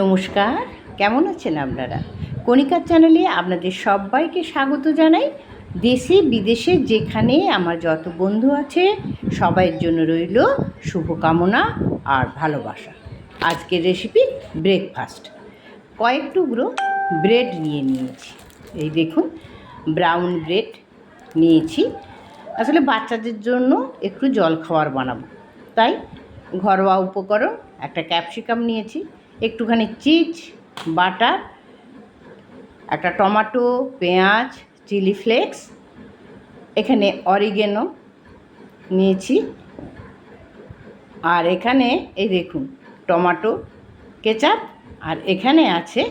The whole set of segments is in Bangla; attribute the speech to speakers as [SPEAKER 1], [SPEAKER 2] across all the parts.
[SPEAKER 1] নমস্কার, কেমন আছেন আপনারা? কণিকার চ্যানেলে আপনাদের সবাইকে স্বাগত জানাই। দেশে বিদেশে যেখানে আমার যত বন্ধু আছে, সবাইয়ের জন্য রইল শুভকামনা আর ভালোবাসা। আজকের রেসিপি ব্রেকফাস্ট কয়েক টুকরো ব্রেড নিয়ে নিয়েছি। এই দেখুন ব্রাউন ব্রেড নিয়েছি। আসলে বাচ্চাদের জন্য একটু জল খাবার বানাবো। তাই ঘরোয়া উপকরণ, একটা ক্যাপসিকাম নিয়েছি। একটুখানি চিজ, বাটার, একটা টমাটো, পেঁয়াজ, চিলি ফ্লেক্স, এখানে অরিগেনো নিয়েছি। আর এখানে এই দেখুন, টমেটো, কেচাপ, আর এখানে আছে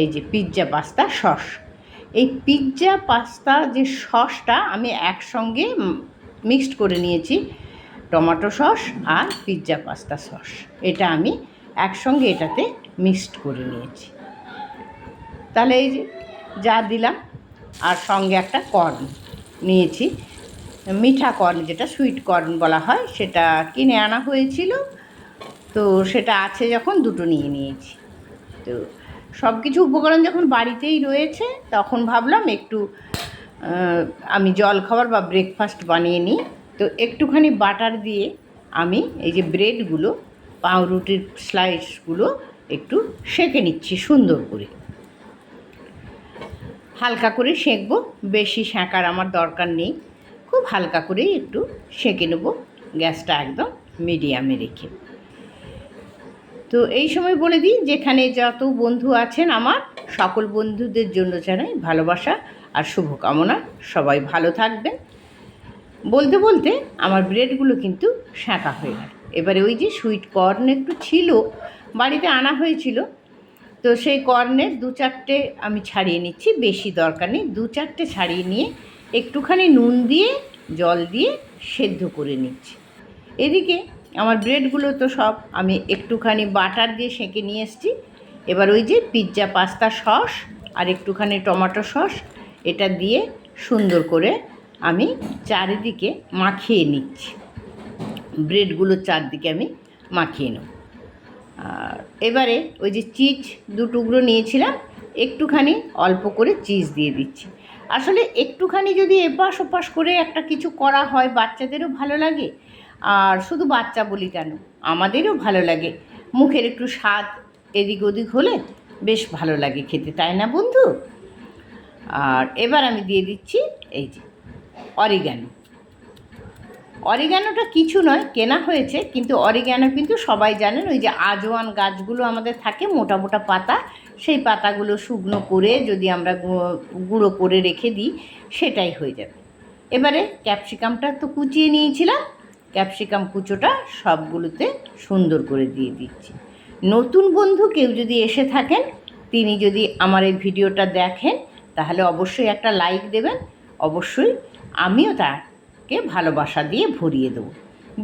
[SPEAKER 1] এই যে পিৎজা পাস্তা সস। এই পিৎজা পাস্তা যে সসটা আমি একসঙ্গে মিক্সড করে নিয়েছি, টমেটো সস আর পিৎজা পাস্তা সস। এটা আমি একসঙ্গে এটাতে মিক্সড করে নিয়েছি। তাহলে এই যে যা দিলাম, আর সঙ্গে একটা কর্ন নিয়েছি। মিঠা কর্ন যেটা সুইট কর্ন বলা হয়, সেটা কিনে আনা হয়েছিল। তো সেটা আছে যখন, দুটো নিয়ে নিয়েছি। তো সব কিছু উপকরণ যখন বাড়িতেই রয়েছে, তখন ভাবলাম একটু আমি জল খাবার বা ব্রেকফাস্ট বানিয়ে নিই। তো একটুখানি বাটার দিয়ে আমি এই যে ব্রেডগুলো পাউরুটির স্লাইসগুলো একটু সেঁকে নিচ্ছি সুন্দর করে। হালকা করে সেঁকবো, বেশি সেঁকার আমার দরকার নেই। খুব হালকা করেই একটু সেঁকে নেব, গ্যাসটা একদম মিডিয়ামে রেখে। তো এই সময় বলে দিই, যেখানে যত বন্ধু আছেন আমার, সকল বন্ধুদের জন্য জানাই ভালোবাসা আর শুভকামনা। সবাই ভালো থাকবেন। বলতে বলতে আমার ব্রেডগুলো কিন্তু শাঁকা হয়ে গেল। এবারে ওই যে সুইট কর্ন একটু ছিল, বাড়িতে আনা হয়েছিল। তো সেই কর্নের দু চারটে আমি ছাড়িয়ে নিচ্ছি, বেশি দরকার নেই। দু চারটে ছাড়িয়ে নিয়ে একটুখানি নুন দিয়ে, জল দিয়ে সেদ্ধ করে নিচ্ছি। এদিকে আমার ব্রেডগুলো তো সব আমি একটুখানি বাটার দিয়ে সেঁকে নিয়ে এসেছি। এবার ওই যে পিৎজা পাস্তা সস আর একটুখানি টমেটো সস, এটা দিয়ে সুন্দর করে আমি চারিদিকে মাখিয়ে নিচ্ছি। ব্রেডগুলোর চারদিকে আমি মাখিয়ে নেব। আর এবারে ওই যে চিজ দু টুকরো নিয়েছিলাম, একটুখানি অল্প করে চিজ দিয়ে দিচ্ছি। আসলে একটুখানি যদি এপাশ ওপাশ করে একটা কিছু করা হয়, বাচ্চাদেরও ভালো লাগে। আর শুধু বাচ্চা বলি কেন, আমাদেরও ভালো লাগে। মুখের একটু স্বাদ এদিক ওদিক হলে বেশ ভালো লাগে খেতে, তাই না বন্ধু? আর এবার আমি দিয়ে দিচ্ছি এই যে অরিগ্যানো অরিগ্যানোটা কিছু নয়, কেনা হয়েছে, কিন্তু অরিগ্যানো কিন্তু সবাই জানেন, ওই যে আজওয়ান গাছগুলো আমাদের থাকে, মোটা মোটা পাতা, সেই পাতাগুলো শুকনো করে যদি আমরা গুঁড়ো করে রেখে দিই, সেটাই হয়ে যাবে। এবারে ক্যাপসিকামটা তো কুচিয়ে নিয়েছিলাম, ক্যাপসিকাম কুচোটা সবগুলোতে সুন্দর করে দিয়ে দিচ্ছি। নতুন বন্ধু কেউ যদি এসে থাকেন, তিনি যদি আমার এই ভিডিওটা দেখেন, তাহলে অবশ্যই একটা লাইক দেবেন, অবশ্যই আমিও তাকে ভালোবাসা দিয়ে ভরিয়ে দেবো।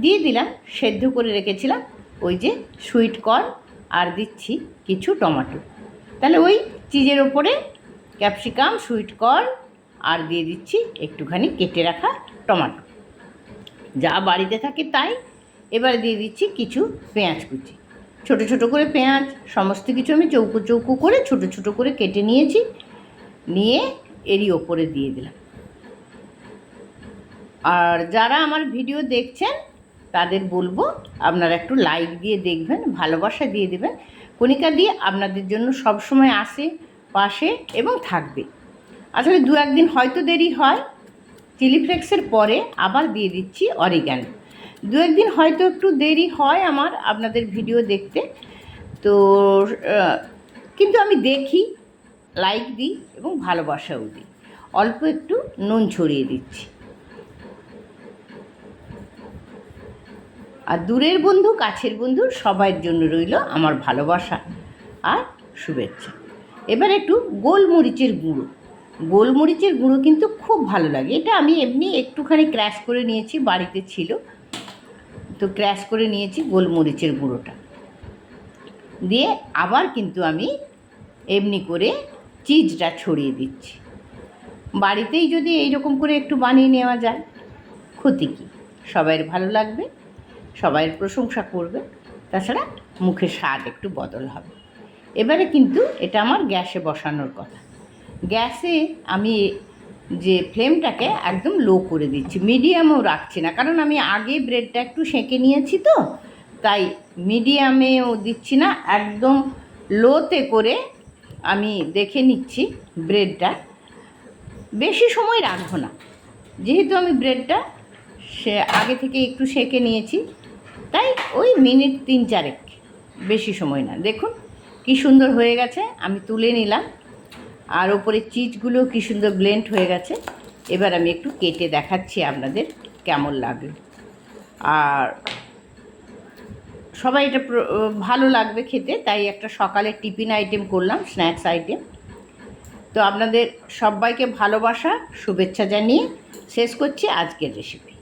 [SPEAKER 1] দিয়ে দিলাম, সেদ্ধ করে রেখেছিলাম ওই যে সুইট কর্ন আর দিচ্ছি কিছু টমেটো। তাহলে ওই চিজের ওপরে ক্যাপসিকাম সুইট কর্ন আর দিয়ে দিচ্ছি একটুখানি কেটে রাখা টমেটো। যা বাড়িতে থাকে তাই। এবারে দিয়ে দিচ্ছি কিছু পেঁয়াজ কুচি। ছোট ছোট করে পেঁয়াজ, সমস্ত কিছু আমি চৌকো চৌকো করে ছোট ছোট করে কেটে নিয়েছি। নিয়ে এরই ওপরে দিয়ে দিলাম। আর যারা আমার ভিডিও দেখছেন, তাদের বলব আপনারা একটু লাইক দিয়ে দেখবেন, ভালোবাসা দিয়ে দেবেন। কণিকা দিয়ে আপনাদের জন্য সব সময় আসে, পাশে এবং থাকবে। আসলে দু একদিন হয়তো দেরি হয় চিলি ফ্লেক্সের পরে আবার দিয়ে দিচ্ছি অরিগ্যান দু একদিন হয়তো একটু দেরি হয় আমার আপনাদের ভিডিও দেখতে। তো কিন্তু আমি দেখি লাইক দিই এবং ভালোবাসাও দিই। অল্প একটু নুন ছড়িয়ে দিচ্ছি। আর দূরের বন্ধু, কাছের বন্ধু সবার জন্য রইল আমার ভালোবাসা আর শুভেচ্ছা। এবার একটু গোলমরিচের গুঁড়ো। গোলমরিচের গুঁড়ো কিন্তু খুব ভালো লাগে। এটা আমি এমনি একটুখানি ক্র্যাশ করে নিয়েছি, বাড়িতে ছিল। তো ক্র্যাশ করে নিয়েছি গোলমরিচের গুঁড়োটা। দিয়ে আবার কিন্তু আমি এমনি করে চিজটা ছড়িয়ে দিচ্ছি। বাড়িতেই যদি এইরকম করে একটু বানিয়ে নেওয়া যায়, ক্ষতি কী? সবাইয়ের ভালো লাগবে। সবাইয়ের প্রশংসা করবে। তাছাড়া মুখের স্বাদ একটু বদল হবে। এবারে কিন্তু এটা আমার গ্যাসে বসানোর কথা। গ্যাসে আমি যে ফ্লেমটাকে একদম লো করে দিচ্ছি, মিডিয়ামও রাখছি না। কারণ আমি আগে ব্রেডটা একটু সেঁকে নিয়েছি তো, তাই মিডিয়ামেও দিচ্ছি না। একদম লোতে করে আমি দেখে নিচ্ছি ব্রেডটা। বেশি সময় রাখব না। যেহেতু আমি ব্রেডটা সে আগে থেকে একটু সেঁকে নিয়েছি তাই ওই মিনিট তিন চারেক, বেশি সময় না। দেখুন কি সুন্দর হয়ে গেছে, আমি তুলে নিলাম। আর ওপরে চিজগুলো কি সুন্দর ব্লেন্ড হয়ে গেছে। এবার আমি একটু কেটে দেখাচ্ছি আপনাদের কেমন লাগল আর সবাই এটা ভালো লাগবে খেতে, তাই একটা সকালে টিফিন আইটেম করলাম স্ন্যাক্স আইটেম তো আপনাদের সবাইকে ভালোবাসা, শুভেচ্ছা জানিয়ে শেষ করছি আজকের রেসিপি